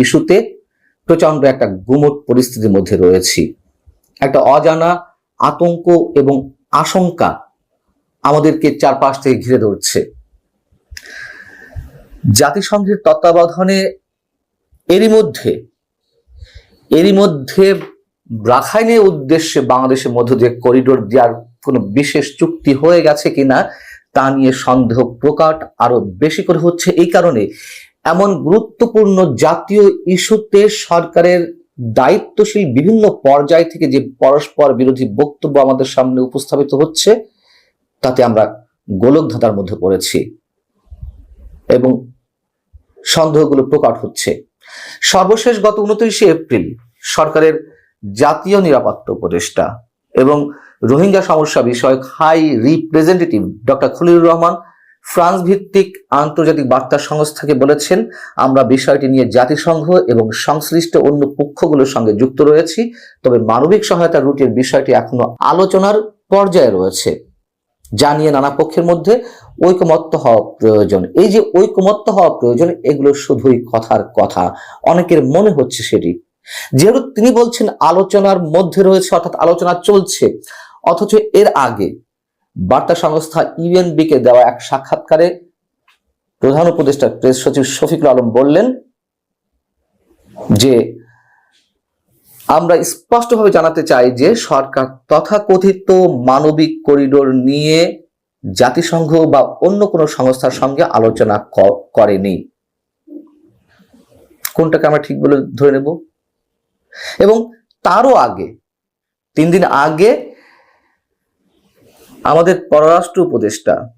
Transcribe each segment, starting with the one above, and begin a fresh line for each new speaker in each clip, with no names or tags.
ইস্যুতে প্রচণ্ড একটা গুমট পরিস্থিতির মধ্যে রয়েছি। একটা অজানা আতঙ্ক এবং আশঙ্কা আমাদেরকে চারপাশ থেকে ঘিরে ধরছে। জাতিসংঘের তত্ত্বাবধানে এরই মধ্যে এরই মধ্যে রাখাইনের উদ্দেশ্যে বাংলাদেশের মধ্য দিয়ে করিডোর দেওয়ার কোনো বিশেষ চুক্তি হয়ে গেছে কিনা তা নিয়ে সন্দেহ প্রকাট আরও বেশি করে হচ্ছে। এই কারণে এমন গুরুত্বপূর্ণ জাতীয় ইস্যুতে সরকারের দায়িত্বশীল বিভিন্ন পর্যায় থেকে যে পরস্পর বিরোধী বক্তব্য আমাদের সামনে উপস্থাপিত হচ্ছে, তাতে আমরা গোলক ধাঁধার মধ্যে পড়েছি এবং সন্দেহগুলো প্রকট হচ্ছে। সর্বশেষ গত উনত্রিশে এপ্রিল সরকারের জাতীয় নিরাপত্তা উপদেষ্টা এবং রোহিঙ্গা সমস্যা বিষয়ক high representative doctor Khalilur Rahman France ভিত্তিক আন্তর্জাতিক বার্তা সংস্থাকে বলেছেন, আমরা বিষয়টি নিয়ে জাতিসংঘ এবং সংশ্লিষ্ট অন্য পক্ষগুলোর সঙ্গে যুক্ত রয়েছি, তবে মানবিক সহায়তা রুটের বিষয়টি এখনও আলোচনার পর্যায়ে রয়েছে। যা নিয়ে নানা পক্ষের মধ্যে ঐকমত্য হওয়া প্রয়োজন। এই যে ঐকমত্য হওয়া প্রয়োজন, এগুলো শুধুই কথার কথা। অনেকের মনে হচ্ছে সেটি। যেহেতু তিনি বলছেন, আলোচনার মধ্যে রয়েছে, অর্থাৎ আলোচনা চলছে, অথচ এর আগে বার্তা সংস্থা ইউএনবি কে দেওয়া এক সাক্ষাৎকারে প্রধান উপদেষ্টা প্রেস সচিব শফিকুল আলম বললেন যে, আমরা স্পষ্টভাবে জানাতে চাই যে, সরকার তথাকথিত মানবিক করিডোর নিয়ে জাতিসংঘ বা অন্য কোনো সংস্থার সঙ্গে আলোচনা করেনি। কোনটাকে আমরা ঠিক বলে ধরে নেব? এবং তারও আগে, তিন দিন আগে আমাদের পররাষ্ট্র উপদেষ্টা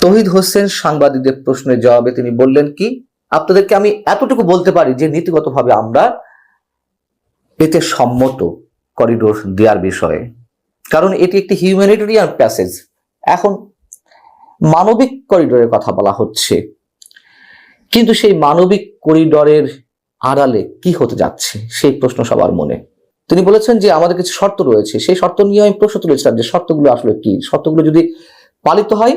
তহিদ হোসেন সাংবাদিকদের প্রশ্নের জবাবে তিনি বললেন কি, আপনাদেরকে আমি এতটুকু বলতে পারি যে নীতিগতভাবে আমরা এতে সম্মত করিডোর দেওয়ার বিষয়ে। কারণ এটি একটি হিউম্যানিটেরিয়ান প্যাসেজ এখন মানবিক করিডোরের কথা বলা হচ্ছে। কিন্তু সেই মানবিক করিডোরের আড়ালে কি হতে যাচ্ছে, সেই প্রশ্ন সবার মনে। তিনি বলেছেন যে আমাদের কিছু শর্ত রয়েছে। সেই শর্ত নিয়ে আমি প্রশ্ন তুলেছিলাম যে শর্তগুলো আসলে কি? শর্তগুলো যদি পালিত হয়,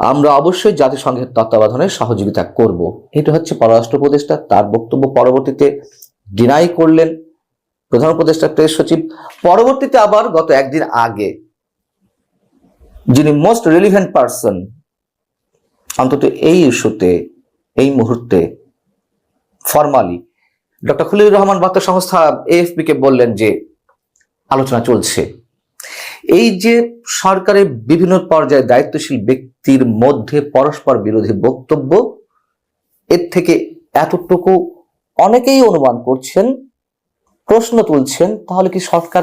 আমরা অবশ্যই জাতিসংঘের তত্ত্বাবধানে সহযোগিতা করব। এটা হচ্ছে পররাষ্ট্র উপদেষ্টা, তার বক্তব্য পরবর্তীতে ডিনাই করলেন প্রধান উপদেষ্টা, প্রেস সচিব। পরবর্তীতে আবার গত একদিন আগে যিনি মোস্ট রিলিভেন্ট পার্সন অন্তত এই ইস্যুতে, এই মুহূর্তে ফরমালি ডক্টর খলিলুর রহমান বার্তা সংস্থা এএফপি কে বললেন যে আলোচনা চলছে। এই যে সরকারের বিভিন্ন পর্যায়ে দায়িত্বশীল ব্যক্তির মধ্যে পরস্পর বিরোধী বক্তব্য, এর থেকে এতটুকু অনেকেই অনুমান করছেন, প্রশ্ন তুলছেন, তাহলে কি সরকার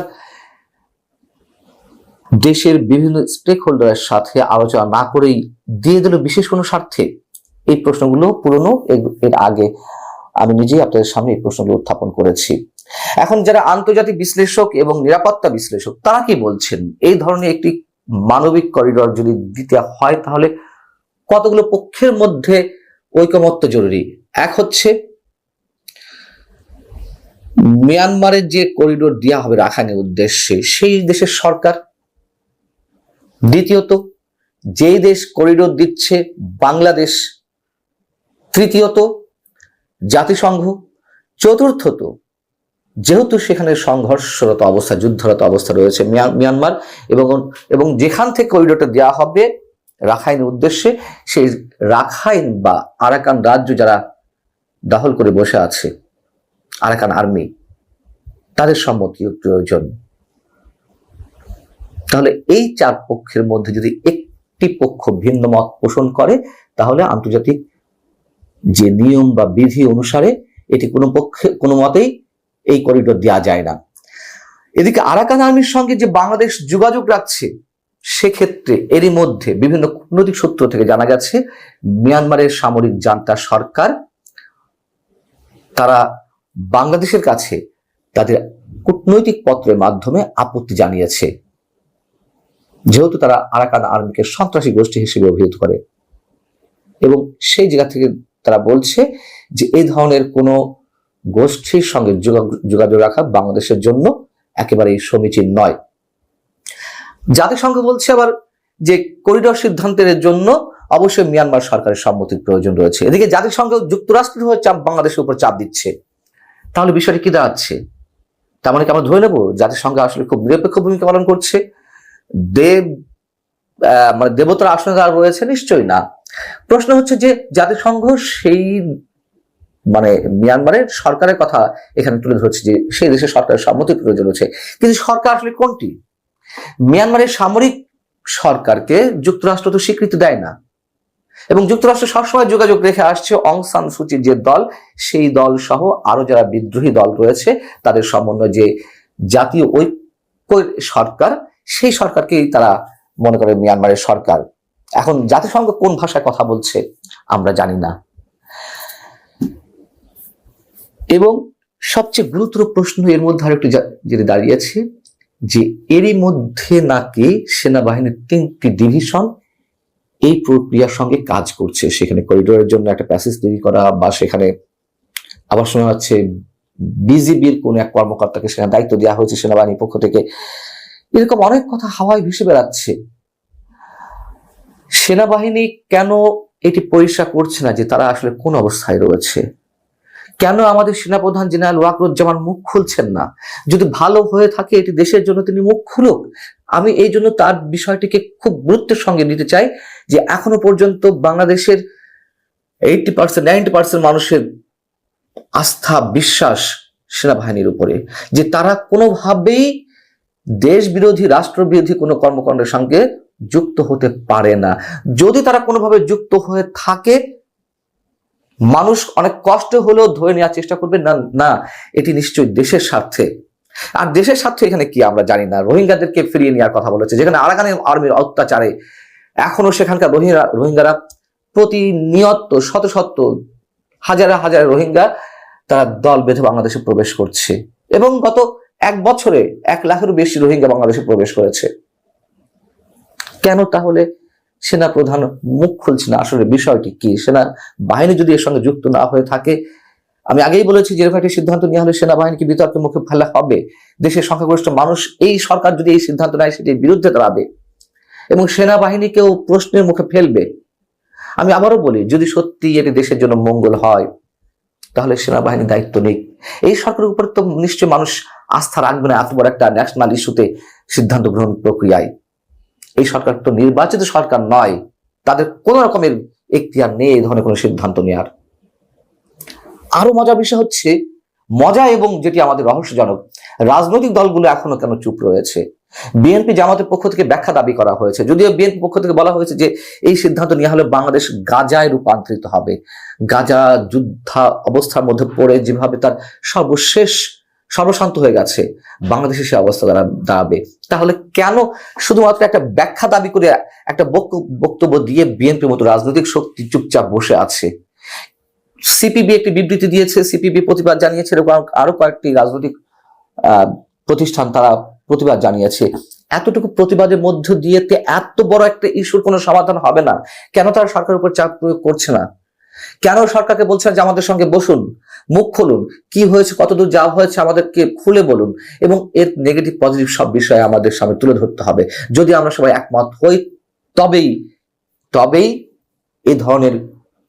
দেশের বিভিন্ন স্টেক হোল্ডারের সাথে আলোচনা না করেই দিয়ে দিল বিশেষ কোনো স্বার্থে? এই প্রশ্নগুলো পুরনো, এর- এর আগে আমি নিজেই আপনাদের সামনে এই প্রশ্নগুলো উত্থাপন করেছি। এখন যারা আন্তর্জাতিক বিশ্লেষক এবং নিরাপত্তা বিশ্লেষক, তারা কি বলছেন? এই ধরনের একটি মানবিক করিডোর যদি দিতে হয়, তাহলে কতগুলো পক্ষের মধ্যে ঐকমত্য জরুরি? এক হচ্ছে, মিয়ানমারের যে করিডোর দেওয়া হবে রাখাইনের উদ্দেশ্যে, সেই দেশের সরকার। দ্বিতীয়ত, যেই দেশ করিডোর দিচ্ছে বাংলাদেশ। তৃতীয়ত জাতিসংঘ। চতুর্থত, যেহেতু সেখানে সংঘর্ষরত অবস্থা, যুদ্ধরত অবস্থা রয়েছে মিয়া- মিয়ানমার এবং এবং যেখান থেকে করিডোরটা দেওয়া হবে, রাখাইনের উদ্দেশ্যে, সেই রাখাইন বা আরাকান রাজ্য যারা দখল করে বসে আছে, আরাকান আর্মি তাদের সম্মতিও প্রয়োজন। তাহলে এই চার পক্ষের মধ্যে যদি একটি পক্ষ ভিন্ন মত পোষণ করে, তাহলে আন্তর্জাতিক যে নিয়ম বা বিধি অনুসারে এটি কোনো পক্ষে, কোনো মতেই এই করিডোর দেওয়া যায় না। এদিকে আরাকান আর্মির সঙ্গে যে বাংলাদেশ যোগাযোগ রাখছে, সেক্ষেত্রে এরই মধ্যে বিভিন্ন কূটনৈতিক সূত্র থেকে জানা গেছে, মিয়ানমারের সামরিক জান্তা সরকার, তারা বাংলাদেশের কাছে তাদের কূটনৈতিক পত্রের মাধ্যমে আপত্তি জানিয়েছে। যেহেতু তারা আরাকান আর্মিকে সন্ত্রাসী গোষ্ঠী হিসেবে অভিহিত করে। এবং সেই জায়গা থেকে তারা বলছে যে এই ধরনের কোনো গোষ্ঠীর সঙ্গে যোগা- যোগাযোগ রাখা বাংলাদেশের জন্য একেবারেই সমীচীন নয়। জাতিসংঘ বলছে আবার যে করিডর সিদ্ধান্তের জন্য অবশ্যই মিয়ানমার সরকারের সম্মতির প্রয়োজন রয়েছে। এদিকে জাতিসংঘ যুক্তরাষ্ট্র হয়ে চাপ বাংলাদেশের উপর চাপ দিচ্ছে। তাহলে বিষয়টি কি দাঁড়াচ্ছে? তার মানে কি আমরা ধরে নেব? জাতিসংঘ আসলে খুব নিরপেক্ষ ভূমিকা পালন করছে। দেব মানে দেবতার আসনে তারা রয়েছে, নিশ্চয়ই না। প্রশ্ন হচ্ছে যে, জাতিসংঘ সেই মানে মিয়ানমারের সরকারের কথা এখানে তুলে ধরছে যে, সেই দেশের সরকারের সম্মতির প্রয়োজন রয়েছে কিন্তু সরকার আসলে কোনটি? মিয়ানমারের সামরিক সরকারকে যুক্তরাষ্ট্র তো স্বীকৃতি দেয় না। এবং যুক্তরাষ্ট্র সবসময় যোগাযোগ রেখে আসছে অং সান সুচির যে দল, সেই দল সহ আরও যারা বিদ্রোহী দল রয়েছে, তাদের সমন্বয় যে জাতীয় ঐক্য সরকার, সেই সরকারকেই তারা মনে করে মিয়ানমারের সরকার। এখন জাতিসংঘ কোন ভাষায় কথা বলছে আমরা জানি না। এবং সবচেয়ে গুরুতর প্রশ্ন এর মধ্যে আরেকটি যেটি দাঁড়িয়েছে যে এরই মধ্যে নাকি সেনাবাহিনীর তিনটি ডিভিশন এই প্রক্রিয়ার সঙ্গে কাজ করছে। সেখানে করিডোরের জন্য একটা প্যাসেজ তৈরি করা বা সেখানে আবার শোনা যাচ্ছে, বিজিবির কোন এক কর্মকর্তাকে সেখানে দায়িত্ব দেওয়া হয়েছে সেনাবাহিনীর পক্ষ থেকে। এরকম অনেক কথা হাওয়ায় ভেসে বেড়াচ্ছে। সেনাবাহিনী কেন এটি পরিষ্কার করছে না যে তারা আসলে কোন অবস্থায় রয়েছে? কেন আমাদের সেনাপ্রধান জেনারেল ওয়াকরুজ্জামান মুখ খুলছেন না? যদি ভালো হয়ে থাকে এটি দেশের জন্য তিনি মুখ খুলুক। আমি এই জন্য তার বিষয়টিকে খুব গুরুত্বের সঙ্গে নিতে চাই যে এখনও পর্যন্ত বাংলাদেশের এইটি পার্সেন্ট, নাইনটি পার্সেন্ট মানুষের আস্থা, বিশ্বাস সেনাবাহিনীর উপরে। যে তারা কোনোভাবেই দেশ বিরোধী রাষ্ট্র বিরোধী কোনো কর্মকাণ্ডের সঙ্গে যুক্ত হতে পারে না। যদি তারা কোনোভাবে যুক্ত হয়ে থাকে, মানুষ অনেক কষ্ট হলেও ধরে নেওয়ার চেষ্টা করবে, না না, এটি নিশ্চয়ই দেশের স্বার্থে। আর দেশের স্বার্থে এখানে কি আমরা জানি না। রোহিঙ্গাদেরকে ফিরিয়ে নেওয়ার কথা বলেছে, যেখানে আরাকানি আর্মির অত্যাচারে এখনও সেখানকার রোহিঙ্গা, রোহিঙ্গারা প্রতিনিয়ত, শত শত, হাজার হাজার রোহিঙ্গা তারা দল বেঁধে বাংলাদেশে প্রবেশ করছে। এবং গত এক বছরে এক লাখেরও বেশি রোহিঙ্গা বাংলাদেশে প্রবেশ করেছে। কেন তাহলে সেনা প্রধান মুখ খুলছে না? আসলে বিষয়টি কি? সেনা বাহিনী যদি এর সঙ্গে যুক্ত না হয়ে থাকে, আমি আগেই বলেছি যে একটি সিদ্ধান্ত নেওয়া হলে সেনাবাহিনীকে বিতর্কের মুখে ফেলা হবে। দেশের সংখ্যাগরিষ্ঠ মানুষ, এই সরকার যদি এই সিদ্ধান্ত নেয়, সেটির বিরুদ্ধে দাঁড়াবে এবং সেনাবাহিনীকেও প্রশ্নের মুখে ফেলবে। আমি আবারও বলি, যদি সত্যি এটি দেশের জন্য মঙ্গল হয়, তাহলে সেনাবাহিনী দায়িত্ব নিক এই সরকারের উপর তো নিশ্চয় মানুষ আস্থা রাখবে না, এত বড় একটা ন্যাশনাল ইস্যুতে সিদ্ধান্ত গ্রহণ প্রক্রিয়ায়। এই সরকার তো নির্বাচিত সরকার নয়, তাদের কোন রকমের এখতিয়ার নেই এই ধরনের কোনো সিদ্ধান্ত নেওয়ার আরও মজার বিষয় হচ্ছে, মজা এবং যেটি আমাদের রহস্যজনক, রাজনৈতিক দলগুলো এখনও কেন চুপ রয়েছে? বিএনপি জামাতের পক্ষ থেকে ব্যাখ্যা দাবি করা হয়েছে। যদিও বিএনপি পক্ষ থেকে বলা হয়েছে যে, এই সিদ্ধান্ত নেওয়া হলে বাংলাদেশ গাজায় রূপান্তরিত হবে। গাজা যুদ্ধা অবস্থার মধ্যে পড়ে যেভাবে তার সর্বশেষ, সর্বশান্ত হয়ে গেছে বাংলাদেশে সে অবস্থা দাঁড়া- দাঁড়াবে। তাহলে কেন শুধুমাত্র একটা ব্যাখ্যা দাবি করে একটা বক্ত- বক্তব্য দিয়ে বিএনপির মতো রাজনৈতিক শক্তি চুপচাপ বসে আছে? সিপিবি একটি বিবৃতি দিয়েছে, সিপিবি প্রতিবাদ জানিয়েছে, এরকম আরো- কয়েকটি রাজনৈতিক প্রতিষ্ঠান তারা প্রতিবাদ জানিয়েছে। এতটুকু প্রতিবাদের মধ্য দিয়ে এত বড় একটা ইস্যুর কোনো সমাধান হবে না। কেন তারা সরকারের উপর চাপ প্রয়োগ করছে না? কেন সরকারকে বলছে যে আমাদের সঙ্গে বসুন, মুখ খুলুন, কি হয়েছে, কতদূর যাওয়া হয়েছে আমাদেরকে খুলে বলুন? এবং এর নেগেটিভ পজিটিভ সব বিষয়ে আমাদের সামনে তুলে ধরতে হবে। যদি আমরা সবাই একমত হই, তবেই তবেই এ ধরনের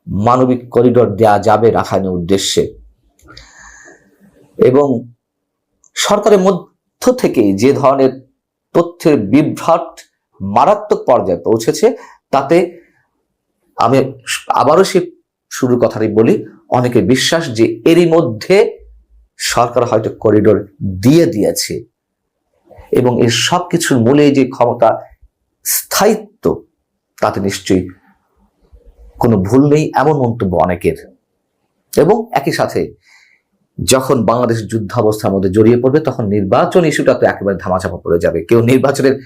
মানবিক করিডোর দেয়া যাবে রাখাইনের উদ্দেশ্যে। এবং সরকারের মধ্য থেকে যে ধরনের তথ্যের বিভ্রাট মারাত্মক পর্যায়ে পৌঁছেছে, তাতে আমি আবারও সে শুরুর কথাটাই বলি, অনেকে বিশ্বাস যে এরই মধ্যে সরকার হয়তো করিডোর দিয়ে দিয়েছে। এবং এর সব কিছুর মূলে যে ক্ষমতা, স্থায়িত্ব, তাতে নিশ্চয়ই কোনো ভুল নেই, এমন মন্তব্য অনেকের। এবং একই সাথে যখন বাংলাদেশ যুদ্ধাবস্থার মধ্যে জড়িয়ে পড়বে, তখন নির্বাচন ইস্যুটা তো একেবারে ধামাচাপা পড়ে যাবে। কেউ নির্বাচনের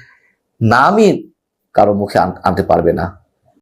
নামই কারও মুখে আনতে পারবে না।